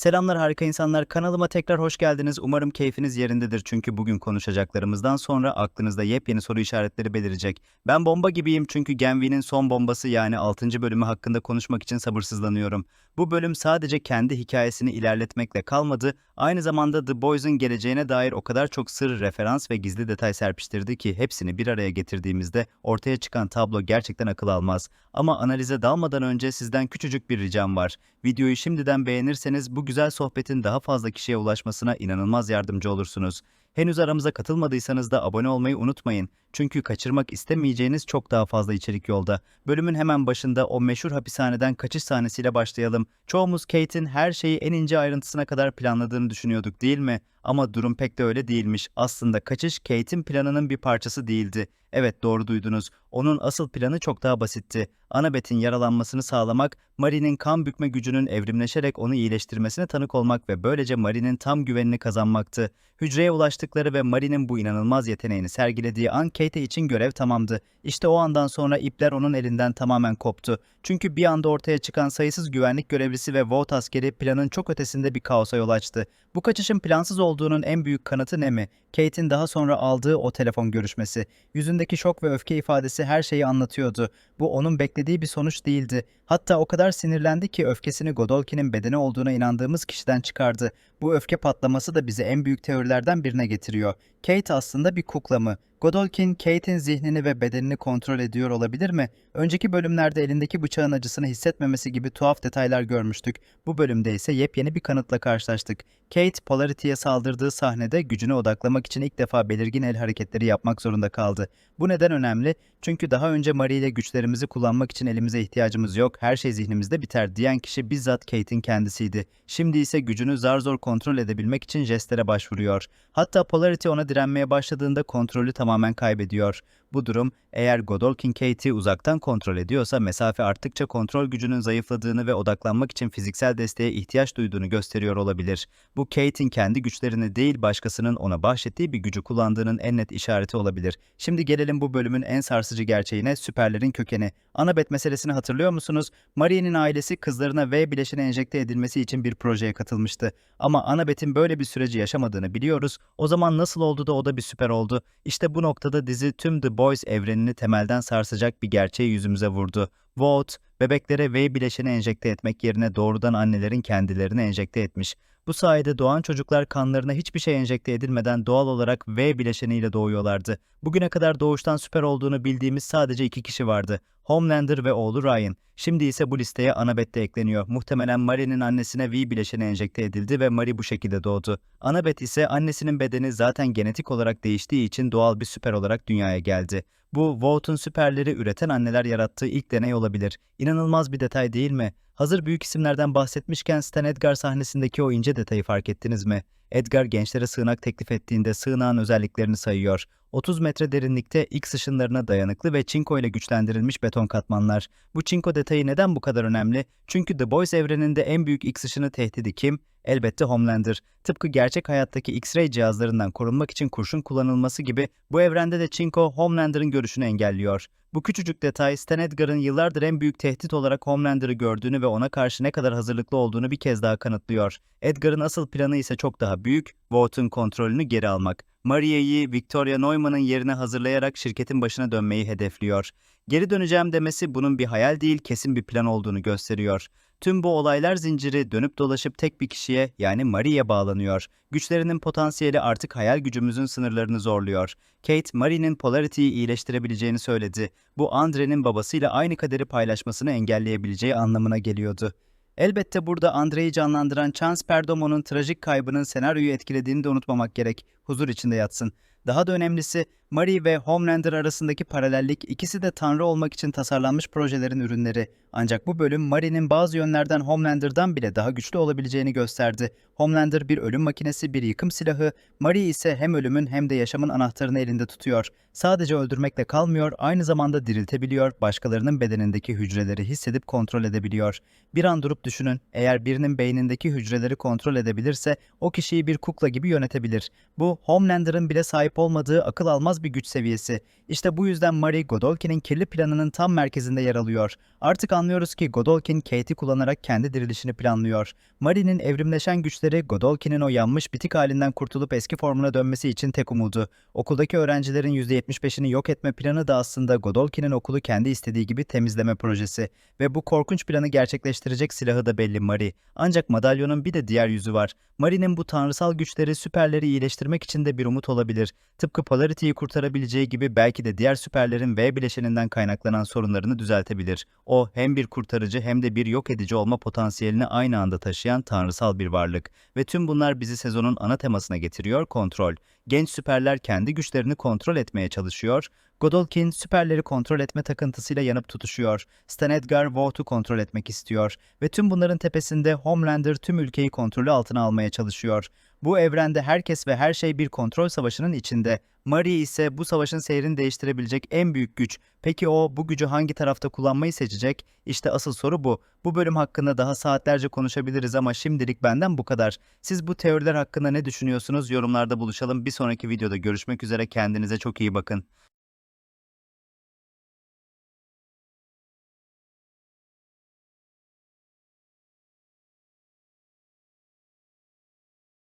Selamlar harika insanlar. Kanalıma tekrar hoş geldiniz. Umarım keyfiniz yerindedir. Çünkü bugün konuşacaklarımızdan sonra aklınızda yepyeni soru işaretleri belirecek. Ben bomba gibiyim çünkü Gen V'nin son bombası yani 6. bölümü hakkında konuşmak için sabırsızlanıyorum. Bu bölüm sadece kendi hikayesini ilerletmekle kalmadı, aynı zamanda The Boys'un geleceğine dair o kadar çok sır, referans ve gizli detay serpiştirdi ki hepsini bir araya getirdiğimizde ortaya çıkan tablo gerçekten akıl almaz. Ama analize dalmadan önce sizden küçücük bir ricam var. Videoyu şimdiden beğenirseniz bu güzel sohbetin daha fazla kişiye ulaşmasına inanılmaz yardımcı olursunuz. Henüz aramıza katılmadıysanız da abone olmayı unutmayın. Çünkü kaçırmak istemeyeceğiniz çok daha fazla içerik yolda. Bölümün hemen başında o meşhur hapishaneden kaçış sahnesiyle başlayalım. Çoğumuz Kate'in her şeyi en ince ayrıntısına kadar planladığını düşünüyorduk değil mi? Ama durum pek de öyle değilmiş. Aslında kaçış Kate'in planının bir parçası değildi. Evet doğru duydunuz. Onun asıl planı çok daha basitti. Annabeth'in yaralanmasını sağlamak, Marie'nin kan bükme gücünün evrimleşerek onu iyileştirmesine tanık olmak ve böylece Marie'nin tam güvenini kazanmaktı. Hücreye ulaştıkları ve Marie'nin bu inanılmaz yeteneğini sergilediği an Kate için görev tamamdı. İşte o andan sonra ipler onun elinden tamamen koptu. Çünkü bir anda ortaya çıkan sayısız güvenlik görevlisi ve Vault askeri planın çok ötesinde bir kaosa yol açtı. Bu kaçışın plansız olduğunun en büyük kanıtı ne mi? Kate'in daha sonra aldığı o telefon görüşmesi. Yüzündeki şok ve öfke ifadesi her şeyi anlatıyordu. Bu onun beklediği bir sonuç değildi. Hatta o kadar sinirlendi ki öfkesini Godolkin'in bedeni olduğuna inandığımız kişiden çıkardı. Bu öfke patlaması da bizi en büyük teorilerden birine getiriyor. Kate aslında bir kukla mı? Godolkin, Kate'in zihnini ve bedenini kontrol ediyor olabilir mi? Önceki bölümlerde elindeki bıçağın acısını hissetmemesi gibi tuhaf detaylar görmüştük. Bu bölümde ise yepyeni bir kanıtla karşılaştık. Kate, Polarity'ye saldırdığı sahnede gücüne odaklamak için ilk defa belirgin el hareketleri yapmak zorunda kaldı. Bu neden önemli? Çünkü daha önce Marie ile güçlerimizi kullanmak için elimize ihtiyacımız yok, her şey zihnimizde biter diyen kişi bizzat Kate'in kendisiydi. Şimdi ise gücünü zar zor kontrol edebilmek için jestlere başvuruyor. Hatta Polarity ona direnmeye başladığında kontrolü tamamen kaybediyor. Bu durum eğer Godolkin Kate'i uzaktan kontrol ediyorsa mesafe arttıkça kontrol gücünün zayıfladığını ve odaklanmak için fiziksel desteğe ihtiyaç duyduğunu gösteriyor olabilir. Bu Kate'in kendi güçlerini değil başkasının ona bahşettiği bir gücü kullandığının en net işareti olabilir. Şimdi gelelim bu bölümün en sarsıcı gerçeğine süperlerin kökeni. Annabeth meselesini hatırlıyor musunuz? Marie'nin ailesi kızlarına V bileşeni enjekte edilmesi için bir projeye katılmıştı. Ama Annabeth'in böyle bir süreci yaşamadığını biliyoruz. O zaman nasıl oldu da o da bir süper oldu? İşte bu noktada dizi tüm The Boys evrenini temelden sarsacak bir gerçeği yüzümüze vurdu. Vought, bebeklere V bileşeni enjekte etmek yerine doğrudan annelerin kendilerini enjekte etmiş. Bu sayede doğan çocuklar kanlarına hiçbir şey enjekte edilmeden doğal olarak V bileşeniyle doğuyorlardı. Bugüne kadar doğuştan süper olduğunu bildiğimiz sadece iki kişi vardı. Homelander ve oğlu Ryan. Şimdi ise bu listeye Annabeth de ekleniyor. Muhtemelen Marie'nin annesine V bileşeni enjekte edildi ve Marie bu şekilde doğdu. Annabeth ise annesinin bedeni zaten genetik olarak değiştiği için doğal bir süper olarak dünyaya geldi. Bu, Vaught'un süperleri üreten anneler yarattığı ilk deney olabilir. İnanılmaz bir detay değil mi? Hazır büyük isimlerden bahsetmişken Stan Edgar sahnesindeki o ince detayı fark ettiniz mi? Edgar gençlere sığınak teklif ettiğinde sığınağın özelliklerini sayıyor. 30 metre derinlikte X ışınlarına dayanıklı ve çinko ile güçlendirilmiş beton katmanlar. Bu çinko detayı neden bu kadar önemli? Çünkü The Boys evreninde en büyük X ışını tehdidi kim? Elbette Homelander. Tıpkı gerçek hayattaki X-ray cihazlarından korunmak için kurşun kullanılması gibi bu evrende de çinko Homelander'ın görüşünü engelliyor. Bu küçücük detay Stan Edgar'ın yıllardır en büyük tehdit olarak Homelander'ı gördüğünü ve ona karşı ne kadar hazırlıklı olduğunu bir kez daha kanıtlıyor. Edgar'ın asıl planı ise çok daha büyük, Vaught'un kontrolünü geri almak. Maria'yı Victoria Neumann'ın yerine hazırlayarak şirketin başına dönmeyi hedefliyor. Geri döneceğim demesi bunun bir hayal değil kesin bir plan olduğunu gösteriyor. Tüm bu olaylar zinciri dönüp dolaşıp tek bir kişiye yani Marie'ye bağlanıyor. Güçlerinin potansiyeli artık hayal gücümüzün sınırlarını zorluyor. Kate, Marie'nin Polarity'yi iyileştirebileceğini söyledi. Bu Andre'nin babasıyla aynı kaderi paylaşmasını engelleyebileceği anlamına geliyordu. Elbette burada Andre'yi canlandıran Chance Perdomo'nun trajik kaybının senaryoyu etkilediğini de unutmamak gerek. Huzur içinde yatsın. Daha da önemlisi Marie ve Homelander arasındaki paralellik ikisi de tanrı olmak için tasarlanmış projelerin ürünleri. Ancak bu bölüm Marie'nin bazı yönlerden Homelander'dan bile daha güçlü olabileceğini gösterdi. Homelander bir ölüm makinesi, bir yıkım silahı, Marie ise hem ölümün hem de yaşamın anahtarını elinde tutuyor. Sadece öldürmekle kalmıyor, aynı zamanda diriltebiliyor, başkalarının bedenindeki hücreleri hissedip kontrol edebiliyor. Bir an durup düşünün, eğer birinin beynindeki hücreleri kontrol edebilirse o kişiyi bir kukla gibi yönetebilir. Bu Homelander'ın bile sahip olmadığı akıl almaz bir güç seviyesi. İşte bu yüzden Mari, Godolkin'in kirli planının tam merkezinde yer alıyor. Artık anlıyoruz ki Godolkin Kate'i kullanarak kendi dirilişini planlıyor. Mari'nin evrimleşen güçleri Godolkin'in o yanmış bitik halinden kurtulup eski formuna dönmesi için tek umudu. Okuldaki öğrencilerin %75'ini yok etme planı da aslında Godolkin'in okulu kendi istediği gibi temizleme projesi. Ve bu korkunç planı gerçekleştirecek silahı da belli Mari. Ancak madalyonun bir de diğer yüzü var. Mari'nin bu tanrısal güçleri süperleri iyileştirmek için de bir umut olabilir. Tıpkı Polarity'yi kurtarabileceği gibi belki de diğer süperlerin V bileşeninden kaynaklanan sorunlarını düzeltebilir. O hem bir kurtarıcı hem de bir yok edici olma potansiyelini aynı anda taşıyan tanrısal bir varlık. Ve tüm bunlar bizi sezonun ana temasına getiriyor, kontrol. Genç süperler kendi güçlerini kontrol etmeye çalışıyor. Godolkin süperleri kontrol etme takıntısıyla yanıp tutuşuyor. Stan Edgar Vough'u kontrol etmek istiyor. Ve tüm bunların tepesinde Homelander tüm ülkeyi kontrolü altına almaya çalışıyor. Bu evrende herkes ve her şey bir kontrol savaşının içinde. Marie ise bu savaşın seyrini değiştirebilecek en büyük güç. Peki o bu gücü hangi tarafta kullanmayı seçecek? İşte asıl soru bu. Bu bölüm hakkında daha saatlerce konuşabiliriz ama şimdilik benden bu kadar. Siz bu teoriler hakkında ne düşünüyorsunuz? Yorumlarda buluşalım. Bir sonraki videoda görüşmek üzere. Kendinize çok iyi bakın.